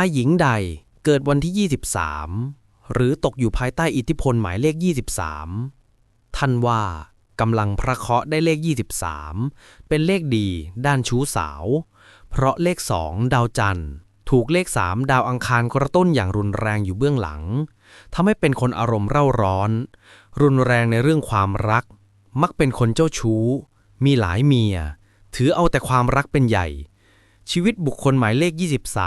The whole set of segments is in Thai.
ายหญิงใดเกิดวันที่ 23 หรือตกอยู่ภายใต้อิทธิพลหมายเลข 23 ท่านว่ากำลังพระเคราะห์ได้เลข 23 เป็นเลขดี ด้านชู้สาว เพราะเลข 2 ดาวจันทร์ ถูกเลข 3 ดาวอังคารกระตุ้นอย่างรุนแรงอยู่เบื้องหลังทำให้เป็นคนอารมณ์เร่าร้อน รุนแรงในเรื่องความรัก มักเป็นคนเจ้าชู้ มีหลายเมีย ถือเอาแต่ความรักเป็นใหญ่ ชีวิตบุคคลหมายเลข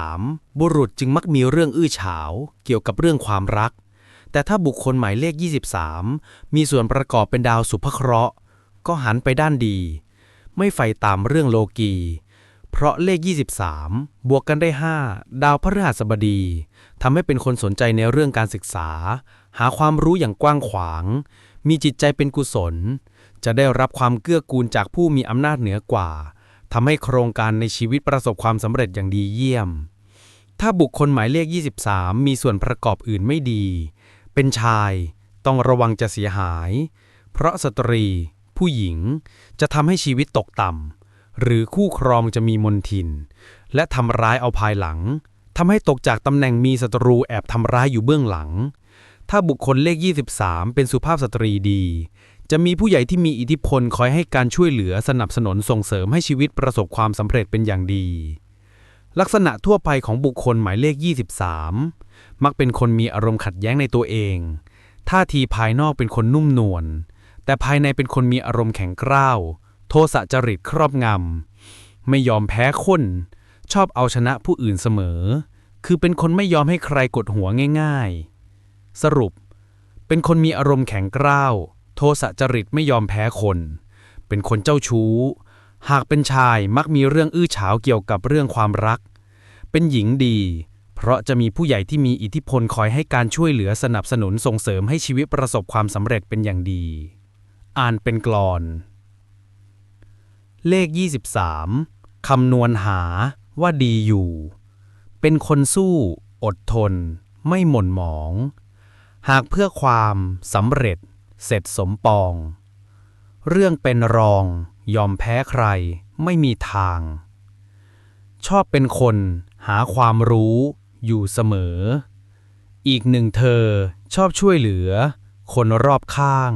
23 บุรุษจึงมักมีเรื่องอื้อฉาว เกี่ยวกับเรื่องความรัก แต่ถ้าบุคคลหมายเลข 23 มีส่วนประกอบเป็นดาวสุภเคราะห์ ก็หันไปด้านดี ไม่ใฝ่ตามเรื่องโลกี เพราะเลข 23 บวกกันได้ 5 ดาวพฤหัสบดีทำให้เป็นคนสนใจในเรื่องการศึกษา หาความรู้อย่างกว้างขวาง มีจิตใจเป็นกุศล จะได้รับความเกื้อกูลจากผู้มีอำนาจเหนือกว่า ทำให้โครงการในชีวิตประสบความสำเร็จอย่างดีเยี่ยม ถ้าบุคคลหมายเลข 23 มีส่วนประกอบอื่นไม่ดี เป็นชายต้องระวังจะเสียหาย เพราะสตรี ผู้หญิง จะทำให้ชีวิตตกต่ำหรือคู่ครองจะมีมนทิน และทำร้ายเอาภายหลังทำให้ตกจากตำแหน่งมีศัตรูแอบทำร้ายอยู่เบื้องหลัง ถ้าบุคคลเลข 23 เป็นสุภาพสตรีดี จะมีผู้ใหญ่ที่มีอิทธิพลคอยให้การช่วยเหลือสนับสนุนส่งเสริมให้ชีวิตประสบความสำเร็จเป็นอย่างดี ลักษณะทั่วไปของบุคคลหมายเลข 23 มักเป็นคนมีอารมณ์ขัดแย้งในตัวเอง ท่าทีภายนอกเป็นคนนุ่มนวล แต่ภายในเป็นคนมีอารมณ์แข็งกร้าว โทสะจริตครอบงำ ไม่ยอมแพ้คน ชอบเอาชนะผู้อื่นเสมอ คือเป็นคนไม่ยอมให้ใครกดหัวง่าย ๆ สรุป เป็นคนมีอารมณ์แข็งกร้าว โทสะจริตไม่ยอมแพ้คน เป็นคนเจ้าชู้ หากเป็นชายมักมีเรื่องอื้อฉาวเกี่ยวกับเรื่องความรัก เป็นหญิงดี เพราะจะมีผู้ใหญ่ที่มีอิทธิพลคอยให้การช่วยเหลือสนับสนุนส่งเสริมให้ชีวิตประสบความสำเร็จเป็นอย่างดี อ่านเป็นกลอน เลข 23 คำนวณหาว่าดีอยู่ เป็นคนสู้ อดทน ไม่หม่นหมอง หากเพื่อความสำเร็จ เสร็จสมปอง เรื่องเป็นรอง ยอมแพ้ใคร ไม่มีทาง ชอบเป็นคนหาความรู้อยู่เสมอ อีกหนึ่งเธอชอบช่วยเหลือ คนรอบข้าง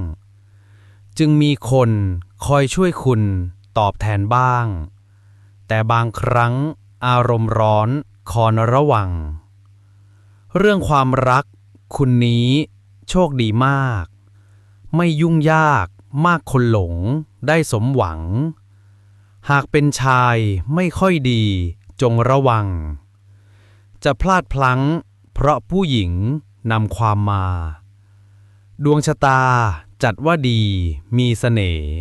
จึงมีคนคอยช่วยคุณตอบแทนบ้าง แต่บางครั้งอารมณ์ร้อนคอนระวัง เรื่องความรักคุณนี้โชคดีมาก ไม่ยุ่งยาก มากคนหลง ได้สมหวัง หากเป็นชายไม่ค่อยดี จงระวัง จะพลาดพลั้ง เพราะผู้หญิงนำความมา ดวงชะตาจัดว่าดีมีเสน่ห์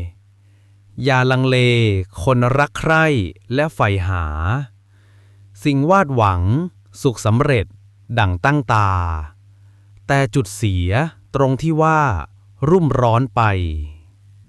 อย่าลังเล คนรักใคร่และใฝ่หา สิ่งวาดหวัง สุขสำเร็จดั่งตั้งตา แต่จุดเสียตรงที่ว่า รุ่มร้อนไป